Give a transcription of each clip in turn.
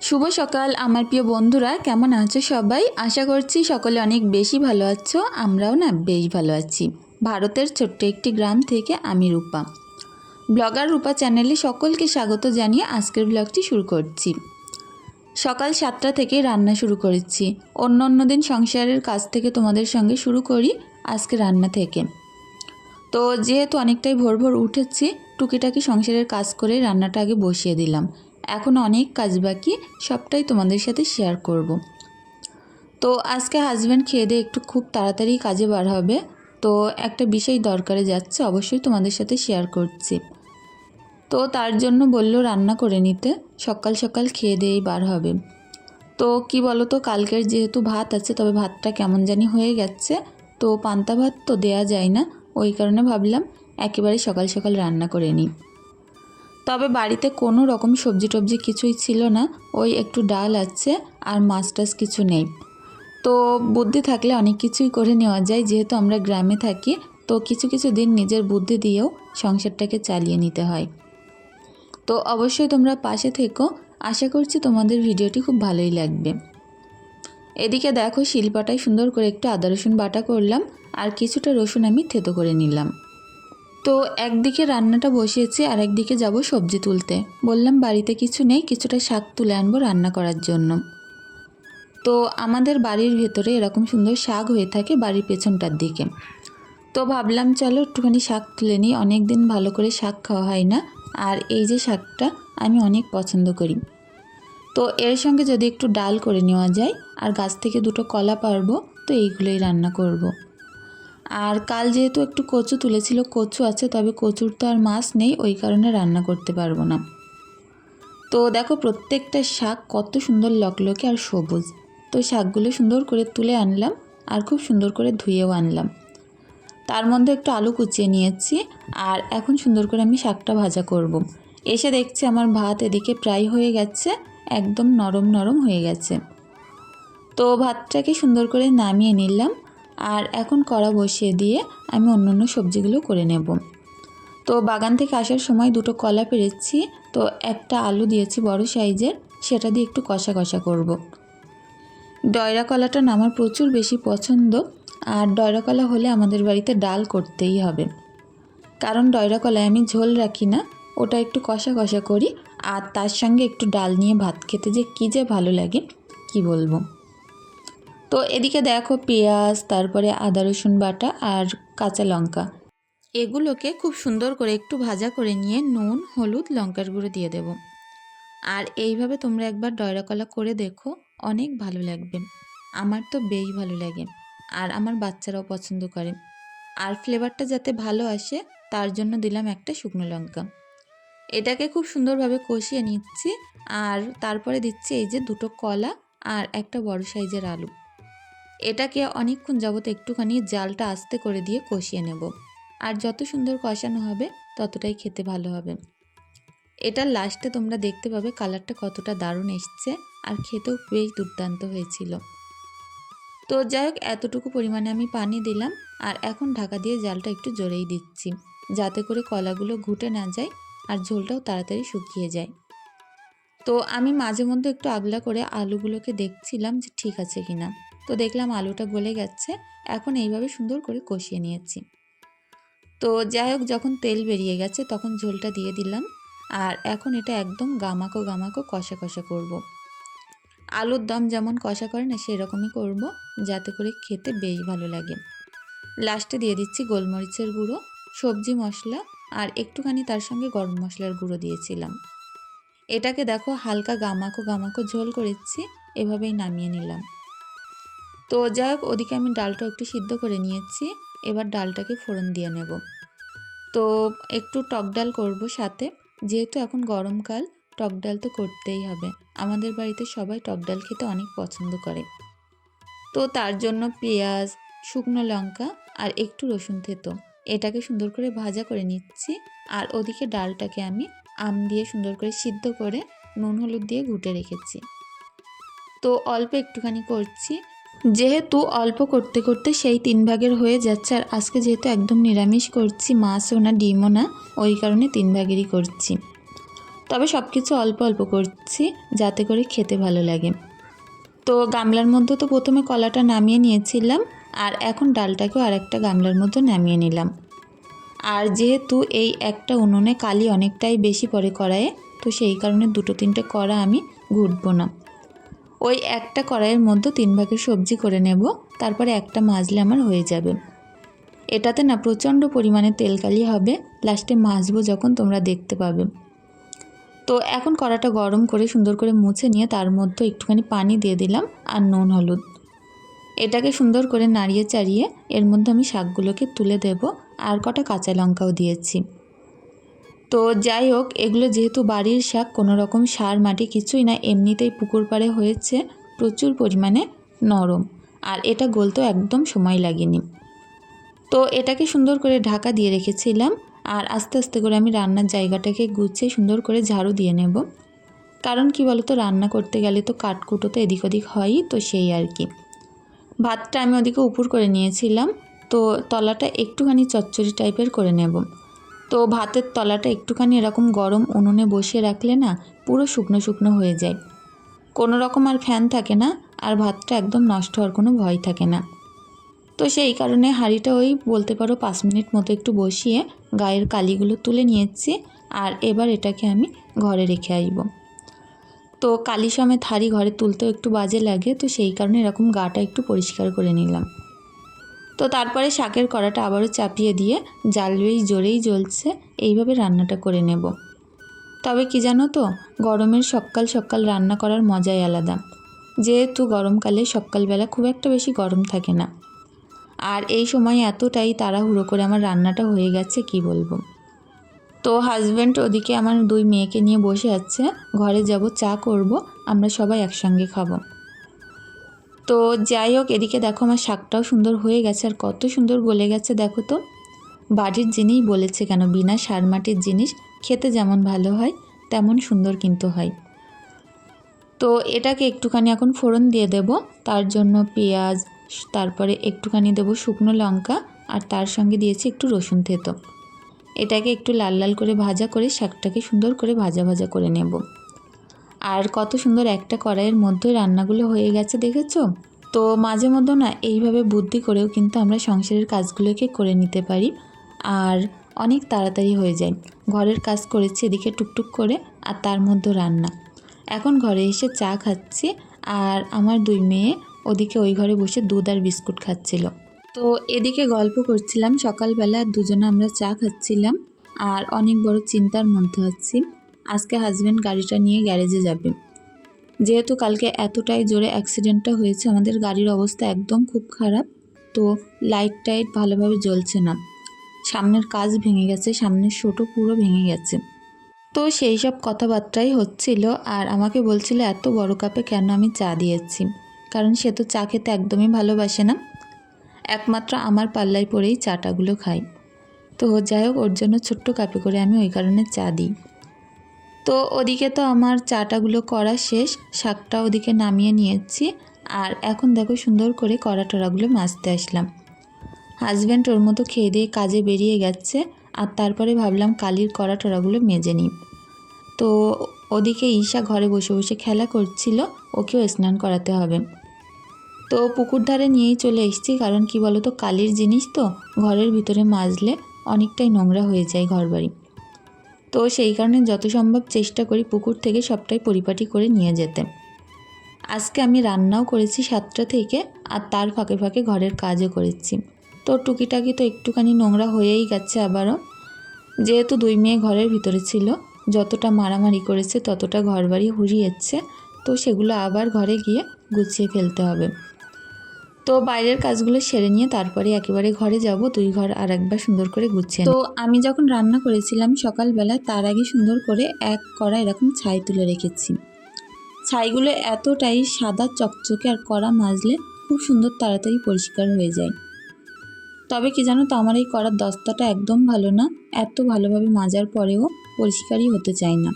শুভ সকাল, আমার প্রিয় বন্ধুরা। কেমন আছো সবাই? আশা করছি সকলে অনেক বেশি ভালো আছো, আমরাও না বেশ ভালো আছি। ভারতের ছোট্ট একটি গ্রাম থেকে আমি রূপা। ব্লগার রূপা চ্যানেলে সকলকে স্বাগত জানিয়ে আজকের ব্লগটি শুরু করছি। সকাল সাতটা থেকে রান্না শুরু করেছি। অন্য অন্য দিন সংসারের কাজ থেকে তোমাদের সঙ্গে শুরু করি আজকে রান্না থেকে। তো যেহেতু অনেকটাই ভোর ভোর উঠেছি, টুকিটাকি সংসারের কাজ করে রান্নাটা আগে বসিয়ে দিলাম। এখন অনেক কাজ বাকি, সবটাই তোমাদের সাথে শেয়ার করব। তো আজকে হাজব্যান্ড খেয়ে দিয়ে একটু খুব তাড়াতাড়ি কাজে বার হবে। তো একটা বিষয় দরকারে যাচ্ছে, অবশ্যই তোমাদের সাথে শেয়ার করছি। তো তার জন্য বলল রান্না করে নিতে, সকাল সকাল খেয়ে দিয়েই বার হবে। তো কি বলো তো কালকের যেহেতু ভাত আছে, তবে ভাতটা কেমন জানি হয়ে গেছে। তো পান্তা ভাত তো দেয়া যায় না, ওই কারণে ভাবলাম একেবারে সকাল সকাল রান্না করে নিই। তবে বাড়িতে কোনো রকম সবজি টবজি কিছুই ছিল না। ওই একটু ডাল আছে আর মাছ টাছ কিছু নেই। তো বুদ্ধি থাকলে অনেক কিছুই করে নেওয়া যায়। যেহেতু আমরা গ্রামে থাকি, তো কিছু কিছু দিন নিজের বুদ্ধি দিয়েও সংসারটাকে চালিয়ে নিতে হয়। তো অবশ্যই তোমরা পাশে থেকো। আশা করছি তোমাদের ভিডিওটি খুব ভালোই লাগবে। এদিকে দেখো, শিলপাটায় সুন্দর করে একটু আদা রসুন বাটা করলাম। আর কিছুটা রসুন আমি থেতো করে নিলাম। তো একদিকে রান্নাটা বসিয়েছি আর একদিকে যাব সবজি তুলতে। বললাম, বাড়িতে কিছু নেই, কিছুটা শাক তুলে আনব রান্না করার জন্য। তো আমাদের বাড়ির ভেতরে এরকম সুন্দর শাক হয়ে থাকে বাড়ির পেছনটার দিকে। তো ভাবলাম, চলো একটুখানি শাক তুলে নিই অনেক দিন ভালো করে শাক খাওয়া হয় না, আর এই যে শাকটা আমি অনেক পছন্দ করি। তো এর সঙ্গে যদি একটু ডাল করে নেওয়া যায়, আর গাছ থেকে দুটো কলা পারব তো এইগুলোই রান্না করব। আর কাল যেহেতু একটু কচু তুলেছিল, কচু আছে, তবে কচুর তো আর মাছ নেই, ওই কারণে রান্না করতে পারব না। তো দেখো প্রত্যেকটা শাক কত সুন্দর লকলকে আর সবুজ। তো শাকগুলো সুন্দর করে তুলে আনলাম আর খুব সুন্দর করে ধুয়েও আনলাম। তার মধ্যে একটু আলু কুচিয়ে নিয়েছি আর এখন সুন্দর করে আমি শাকটা ভাজা করব। এসে দেখছি আমার ভাত এদিকে প্রায় হয়ে গেছে, একদম নরম নরম হয়ে গেছে। তো ভাতটাকে সুন্দর করে নামিয়ে নিলাম আর এখন কড়া বসিয়ে দিয়ে আমি অন্য অন্য সবজিগুলো করে নেব। তো বাগান থেকে আসার সময় দুটো কলা পেরেছি, তো একটা আলু দিয়েছি বড় সাইজের, সেটা দিয়ে একটু কষা কষা করব। ডয়রা কলাটা আমার প্রচুর বেশি পছন্দ, আর ডয়রা কলা হলে আমাদের বাড়িতে ডাল করতেই হবে। কারণ ডয়রা কলায় আমি ঝোল রাখি না, ওটা একটু কষা কষা করি, আর তার সঙ্গে একটু ডাল নিয়ে ভাত খেতে যে কী যে ভালো লাগে, কি বলব? তো এদিকে দেখো পেঁয়াজ, তারপরে আদা, রসুন বাটা আর কাঁচা লঙ্কা। এগুলোকে খুব সুন্দর করে একটু ভাজা করে নিয়ে নুন, হলুদ, লঙ্কার গুঁড়ো দিয়ে দেব। আর এইভাবে তোমরা একবার ডয়রা কলা করে দেখো, অনেক ভালো লাগবে। আমার তো বেশ ভালো লাগে আর আমার বাচ্চারাও পছন্দ করে। আর ফ্লেভারটা যাতে ভালো আসে, তার জন্য দিলাম একটা শুকনো লঙ্কা। এটাকে খুব সুন্দরভাবে কষিয়ে নিচ্ছি আর তারপরে দিচ্ছি এই যে দুটো কলা আর একটা বড় সাইজের আলু। এটাকে অনেকক্ষণ যাবত একটুখানি জালটা আস্তে করে দিয়ে কষিয়ে নেব। আর যত সুন্দর কষানো হবে, ততটাই খেতে ভালো হবে। এটা লাস্টে তোমরা দেখতে পাবে কালারটা কতটা দারুণ এসছে আর খেতেও বেশ দুর্দান্ত হয়েছিল। তো যাই হোক, এতটুকু পরিমাণে আমি পানি দিলাম আর এখন ঢাকা দিয়ে জালটা একটু জোরেই দিচ্ছি, যাতে করে কলাগুলো ঘুটে না যায় আর ঝোলটাও তাড়াতাড়ি শুকিয়ে যায়। তো আমি মাঝে মধ্যে একটু আগলা করে আলুগুলোকে দেখছিলাম যে ঠিক আছে কিনা। তো দেখলাম আলুটা গলে গেছে, এখন এইভাবে সুন্দর করে কষিয়ে নিয়েছি। তো যাই হোক, যখন তেল বেরিয়ে গেছে তখন ঝোলটা দিয়ে দিলাম, আর এখন এটা একদম গামাকো গামাকো কষা কষা করব। আলুর দম যেমন কষা করে না সেরকমই করব, যাতে করে খেতে বেশ ভালো লাগে। লাস্টে দিয়ে দিচ্ছি গোলমরিচের গুঁড়ো, সবজি মশলা, আর একটুখানি তার সঙ্গে গরম মশলার গুঁড়ো দিয়েছিলাম। এটাকে দেখো হালকা গামাকো গামাকো ঝোল করেছি, এভাবেই নামিয়ে নিলাম। তো যাই হোক, ওদিকে আমি ডালটা একটু সিদ্ধ করে নিয়েছি। এবার ডালটাকে ফোড়ন দিয়ে নেব। তো একটু টক ডাল করব সাথে। যেহেতু এখন গরমকাল, টক ডাল তো করতেই হবে। আমাদের বাড়িতে সবাই টক ডাল খেতে অনেক পছন্দ করে। তো তার জন্য পেঁয়াজ, শুকনো লঙ্কা আর একটু রসুন থেতো। এটাকে সুন্দর করে ভাজা করে নিচ্ছি। আর ওদিকে ডালটাকে আমি আম দিয়ে সুন্দর করে সিদ্ধ করে নুন হলুদ দিয়ে ঘুটে রেখেছি। তো অল্প একটুখানি করছি। যেহেতু অল্প করতে করতে সেই তিন ভাগের হয়ে যাচ্ছে, আর আজকে যেহেতু একদম নিরামিষ করছি মাছও না, ডিমও না, ওই কারণে তিন ভাগেরই করছি। তবে সব কিছু অল্প অল্প করছি, যাতে করে খেতে ভালো লাগে। তো গামলার মধ্যে তো প্রথমে কলাটা নামিয়ে নিয়েছিলাম, আর এখন ডালটাকেও আর একটা গামলার মধ্যে নামিয়ে নিলাম। আর যেহেতু এই একটা উনুনে কালি অনেকটাই বেশি পড়ে কড়াইয়ে, তো সেই কারণে দুটো তিনটে কড়া আমি ঘুটবো না। ওই একটা কড়াইয়ের মধ্যে তিন ভাগের সবজি করে নেব, তারপরে একটা মাজলে আমার হয়ে যাবে। এটাতে না প্রচণ্ড পরিমাণে তেলকালি হবে, লাস্টে মাজবো যখন তোমরা দেখতে পাবে। তো এখন কড়াটা গরম করে সুন্দর করে মুছে নিয়ে তার মধ্যে একটুখানি পানি দিয়ে দিলাম আর নুন, হলুদ। এটাকে সুন্দর করে নাড়িয়ে চাড়িয়ে এর মধ্যে আমি শাকগুলোকে তুলে দেব, আর কটা কাঁচা লঙ্কাও দিয়েছি। তো যাই হোক, এগুলো যেহেতু বাড়ির শাক কোনো রকম সার, মাটি কিছুই না, এমনিতেই পুকুর পাড়ে হয়েছে প্রচুর পরিমাণে নরম। আর এটা গলতেও একদম সময় লাগেনি। তো এটাকে সুন্দর করে ঢাকা দিয়ে রেখেছিলাম আর আস্তে আস্তে করে আমি রান্নার জায়গাটাকে গুছিয়ে সুন্দর করে ঝাড়ু দিয়ে নেব। কারণ কি বলতো, রান্না করতে গেলে তো কাঠকুটো তো এদিক ওদিক হয়ই, তো সেই আর কি। ভাতটা আমি ওদিকে উপর করে নিয়েছিলাম, তো তলাটা একটুখানি চচ্চড়ি টাইপের করে নেব। তো ভাতের তলাটা একটুখানি এরকম গরম উনুনে বসিয়ে রাখলে না পুরো শুকনো শুকনো হয়ে যায়। কোনো রকম আর ফ্যান থাকে না আর ভাতটা একদম নষ্ট হওয়ার কোনো ভয় থাকে না। তো সেই কারণে হাঁড়িটা ওই বলতে পারো পাঁচ মিনিট মতো একটু বসিয়ে গায়ের কালিগুলো তুলে নিয়েছি আর এবার এটাকে আমি ঘরে রেখে আসব। তো কালি সমেত হাঁড়ি ঘরে তুলতেও একটু বাজে লাগে, তো সেই কারণে এরকম গাটা একটু পরিষ্কার করে নিলাম। তো তারপরে শাকের কড়াটা আবারও চাপিয়ে দিয়ে জাল বেশ জোরেই জ্বলছে। এইভাবে রান্নাটা করে নেব। তবে কি জানো তো, গরমের সকাল সকাল রান্না করার মজাই আলাদা। যেহেতু গরমকালে সকালবেলা খুব একটা বেশি গরম থাকে না। আর এই সময় এতটাই তাড়াহুড়ো করে আমার রান্নাটা হয়ে গেছে, কি বলব? তো হাজব্যান্ড ওদিকে আমার দুই মেয়েকে নিয়ে বসে আছে, ঘরে যাব, চা করব, আমরা সবাই একসঙ্গে খাব। তো যাই হোক, এদিকে দেখো আমার শাকটাও সুন্দর হয়ে গেছে আর কত সুন্দর গলে গেছে, দেখো তো। বাড়ির জিনিস বলেছে কেন, বিনা সার মাটির জিনিস খেতে যেমন ভালো হয়, তেমন সুন্দর কিন্তু হয়। তো এটাকে একটুখানি এখন ফোড়ন দিয়ে দেব, তার জন্য পেঁয়াজ, তারপরে একটুখানি দেবো শুকনো লঙ্কা, আর তার সঙ্গে দিয়েছি একটু রসুন থেতো। এটাকে একটু লাল লাল করে ভাজা করে শাকটাকে সুন্দর করে ভাজা ভাজা করে নেব। আর কত সুন্দর একটা কড়াইয়ের মধ্যে রান্নাগুলো হয়ে গেছে, দেখেছ? তো মাঝে মধ্যে না এইভাবে বুদ্ধি করেও কিন্তু আমরা সংসারের কাজগুলোকে করে নিতে পারি আর অনেক তাড়াতাড়ি হয়ে যায়। ঘরের কাজ করেছি এদিকে টুকটুক করে আর তার মধ্যে রান্না। এখন ঘরে এসে চা খাচ্ছি আর আমার দুই মেয়ে ওদিকে ওই ঘরে বসে দুধ আর বিস্কুট খাচ্ছিল। তো এদিকে গল্প করছিলাম, সকালবেলা দুজনে আমরা চা খাচ্ছিলাম আর অনেক বড় চিন্তার মধ্যে আছি। আজকে হাজব্যান্ড গাড়িটা নিয়ে গ্যারেজে যাবে। যেহেতু কালকে এতটাই জোরে অ্যাক্সিডেন্টটা হয়েছে, আমাদের গাড়ির অবস্থা একদম খুব খারাপ, তো লাইট টাইট ভালোভাবে জ্বলছে না। সামনের কাজ ভেঙে গেছে, সামনের শোটো পুরো ভেঙে গেছে। তো সেই সব কথাবার্তাই হচ্ছিল, আর আমাকে বলছিল, এত বড় কাপে কেন আমি চা দিয়েছি? কারণ সে তো চা খেতে একদমই ভালোবাসে না। একমাত্র আমার পাল্লায় পরেই চাটাগুলো খাই তো যাই হোক, ওর জন্য ছোট্ট কাপে করে আমি ওই কারণে চা দিই। তো ওদিকে তো আমার চাটাগুলো করা শেষ, শাকটা ওদিকে নামিয়ে নিয়েছি। আর এখন দেখো সুন্দর করে কড়া টড়াগুলো মাজতে আসলাম। হাজব্যান্ড ওর মতো খেয়ে দিয়ে কাজে বেরিয়ে গেছে, আর তারপরে ভাবলাম কালির কড়া টড়াগুলো মেজে নিই। তো ওদিকে ঈশা ঘরে বসে বসে খেলা করছিল, ওকেও স্নান করাতে হবে। তো পুকুর ধারে নিয়েই চলে এসেছি, কারণ কি বলো তো কালির জিনিস তো ঘরের ভিতরে মাজলে অনেকটাই নোংরা হয়ে যায় ঘরবাড়ি। তো সেই কারণে যত সম্ভব চেষ্টা করি পুকুর থেকে সবটাই পরিপাটি করে নিয়ে যেতে। আজকে আমি রান্নাও করেছি সাতটা থেকে, আর তার ফাঁকে ফাঁকে ঘরের কাজও করেছি। তো টুকিটাকি তো একটুখানি নোংরা হয়েই গেছে আবারও। যেহেতু দুই মেয়ে ঘরের ভিতরে ছিল, যতটা মারামারি করেছে ততটা ঘরবাড়ি হুরিয়েছে তো সেগুলো আবার ঘরে গিয়ে গুছিয়ে ফেলতে হবে। তো বাইরের কাজগুলো সেরে নিয়ে তারপরে একেবারে ঘরে যাব দুই ঘর আর একবার সুন্দর করে গুছিয়ে তো আমি যখন রান্না করেছিলাম সকালবেলা তার আগে সুন্দর করে এক কড়া এরকম ছাই তুলে রেখেছি। ছাইগুলো এতটাই সাদা চকচকে আর কড়া মাজলে খুব সুন্দর তাড়াতাড়ি পরিষ্কার হয়ে যায়। তবে কি জানো তো আমার এই কড়ার দস্তাটা একদম ভালো না এত ভালোভাবে মাজার পরেও পরিষ্কারই হতে চায় না।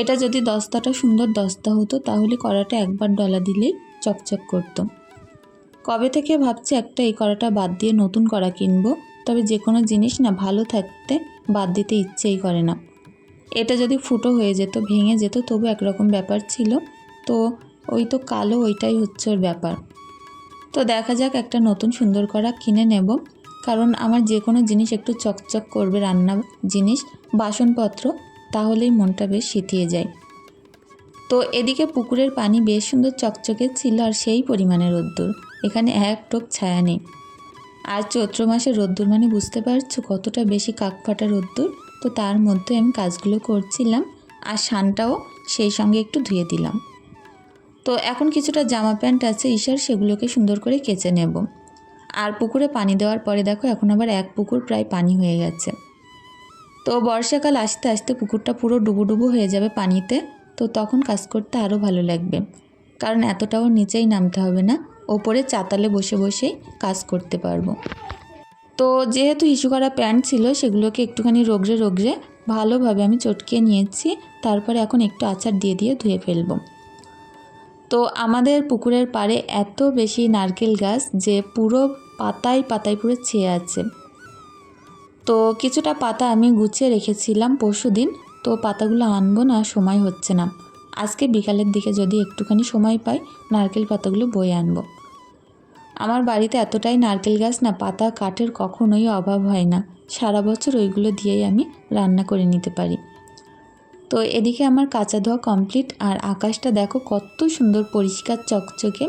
এটা যদি দস্তাটা সুন্দর দস্তা হতো তাহলে কড়াটা একবার ডলা দিলেই চকচক করতো। কবে থেকে ভাবছি একটা এই কড়াটা বাদ দিয়ে নতুন কড়া কিনবো? তবে যে কোনো জিনিস না ভালো থাকতে বাদ দিতে ইচ্ছেই করে না। এটা যদি ফুটো হয়ে যেত, ভেঙে যেত, তবু একরকম ব্যাপার ছিল। তো ওই তো কালো ওইটাই হচ্ছে ওর ব্যাপার। তো দেখা যাক একটা নতুন সুন্দর করা কিনে নেব। কারণ আমার যে কোনো জিনিস একটু চকচক করবে রান্না জিনিস, বাসনপত্র, তাহলেই মনটা বেশ শীতিয়ে যায়। তো এদিকে পুকুরের পানি বেশ সুন্দর চকচকে ছিল আর সেই পরিমাণে রোদ্দুর। এখানে এক টোপ ছায়া নেই। আর চৈত্র মাসে রোদ্দুর মানে বুঝতে পারছ কতটা বেশি কাক ফাটা রোদ্দুর? তো তার মধ্যে আমি কাজগুলো করছিলাম আর শানটাও সেই সঙ্গে একটু ধুয়ে দিলাম। তো এখন কিছুটা জামা প্যান্ট আছে ঈশার, সেগুলোকে সুন্দর করে কেচে নেব। আর পুকুরে পানি দেওয়ার পরে দেখো এখন আবার এক পুকুর প্রায় পানি হয়ে গেছে। তো বর্ষাকাল আসতে আসতে পুকুরটা পুরো ডুবো ডুবো হয়ে যাবে পানিতে, তো তখন কাজ করতে আরও ভালো লাগবে। কারণ এতটাও নিচেই নামতে হবে না। ওপরে চাতালে বসে বসেই কাজ করতে পারব। তো যেহেতু হিসু করা প্যান্ট ছিল, সেগুলোকে একটুখানি রোগড়ে রোগড়ে ভালোভাবে আমি চটকিয়ে নিয়েছি। তারপরে এখন একটু আচার দিয়ে দিয়ে ধুয়ে ফেলব। তো আমাদের পুকুরের পাড়ে এত বেশি নারকেল গাছ যে পুরো পাতায় পাতায় পুরো ছেয়ে আছে। তো কিছুটা পাতা আমি গুছিয়ে রেখেছিলাম পরশু দিন। তো পাতাগুলো আনব না, সময় হচ্ছে না। আজকে বিকালের দিকে যদি একটুখানি সময় পাই, নারকেল পাতাগুলো বয়ে আনব। আমার বাড়িতে এতটাই নারকেল গাছ না, পাতা, কাঠের কখনোই অভাব হয় না। সারা বছর ওইগুলো দিয়েই আমি রান্না করে নিতে পারি। তো এদিকে আমার কাঁচা ধোয়া কমপ্লিট, আর আকাশটা দেখো কত সুন্দর পরিষ্কার চকচকে।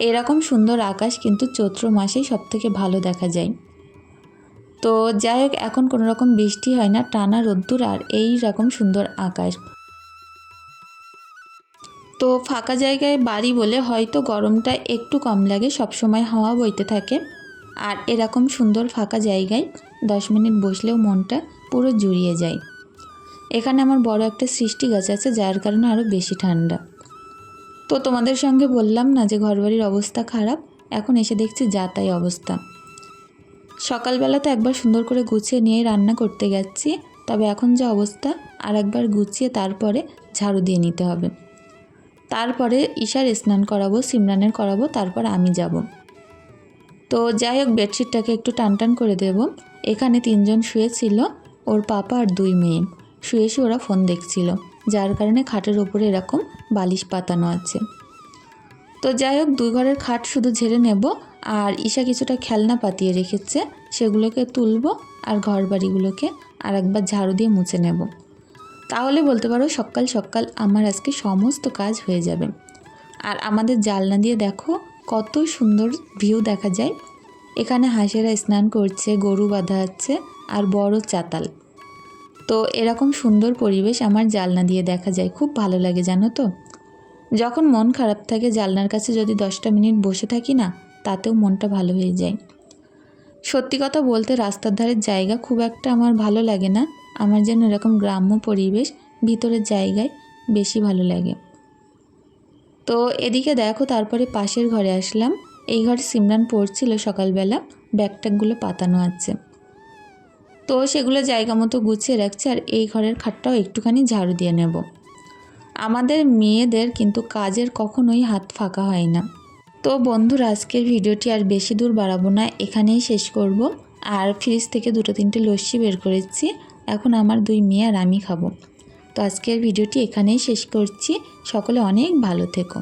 এরকম সুন্দর আকাশ কিন্তু চৈত্র মাসেই সবথেকে ভালো দেখা যায়। তো যাই হোক, এখন কোনো রকম বৃষ্টি হয় না, টানা রোদ্দুর আর এই রকম সুন্দর আকাশ। তো ফাঁকা জায়গায় বাড়ি বলে হয়তো গরমটা একটু কম লাগে সবসময় হাওয়া বইতে থাকে। আর এরকম সুন্দর ফাঁকা জায়গায় দশ মিনিট বসলেও মনটা পুরো জুড়িয়ে যায়। এখানে আমার বড় একটা সৃষ্টি গাছ আছে, যার কারণে আরও বেশি ঠান্ডা। তো তোমাদের সঙ্গে বললাম না যে ঘরবাড়ির অবস্থা খারাপ, এখন এসে দেখছি যা তাই অবস্থা। সকালবেলা তো একবার সুন্দর করে গুছিয়ে নিয়ে রান্না করতে গেছি, তবে এখন যা অবস্থা আর একবার গুছিয়ে তারপরে ঝাড়ু দিয়ে নিতে হবে। তারপরে ঈশার স্নান করাবো, সিমরানের করাবো, তারপর আমি যাব। তো যাই হোক, বেডশিটটাকে একটু টান টান করে দেব। এখানে তিনজন শুয়েছিল, ওর পাপা আর দুই মেয়ে। শুয়ে শুয়ে ওরা ফোন দেখছিল, যার কারণে খাটের ওপরে এরকম বালিশ পাতানো আছে। তো যাই হোক, দুই ঘরের খাট শুধু ঝেড়ে নেব, আর ঈশা কিছুটা খেলনা পাতিয়ে রেখেছে, সেগুলোকে তুলবো, আর ঘর বাড়িগুলোকে আর একবার ঝাড়ু দিয়ে মুছে নেব। তাহলে বলতে পারো সকাল সকাল আমার আজকে সমস্ত কাজ হয়ে যাবে। আর আমাদের জালনা দিয়ে দেখো কত সুন্দর ভিউ দেখা যায়। এখানে হাঁসেরা স্নান করছে, গরু বাঁধা আছে আর বড় চাতাল। তো এরকম সুন্দর পরিবেশ আমার জালনা দিয়ে দেখা যায়। খুব ভালো লাগে জানো তো? যখন মন খারাপ থাকে জালনার কাছে যদি দশটা মিনিট বসে থাকি না, তাতেও মনটা ভালো হয়ে যায়। সত্যি কথা বলতে রাস্তার ধারের জায়গা খুব একটা আমার ভালো লাগে না। আমার যেন এরকম গ্রাম্য পরিবেশ ভিতরের জায়গায় বেশি ভালো লাগে। তো এদিকে দেখো তারপরে পাশের ঘরে আসলাম। এই ঘরে সিমরান পড়ছিল সকালবেলা, ব্যাগট্যাগগুলো পাতানো আছে। তো সেগুলো জায়গা মতো গুছিয়ে রাখছে আর এই ঘরের খাটটাও একটুখানি ঝাড়ু দিয়ে নেব। আমাদের মেয়েদের কিন্তু কাজের কখনোই হাত ফাঁকা হয় না। তো বন্ধুরা, আজকের ভিডিওটি আর বেশি দূর বাড়াবো না, এখানেই শেষ করব। আর ফ্রিজ থেকে দুটো তিনটে লস্যি বের করেছি। এখন আমার দুই মেয়ে আর আমি খাব। তো আজকের ভিডিওটি এখানেই শেষ করছি। সকলে অনেক ভালো থেকো।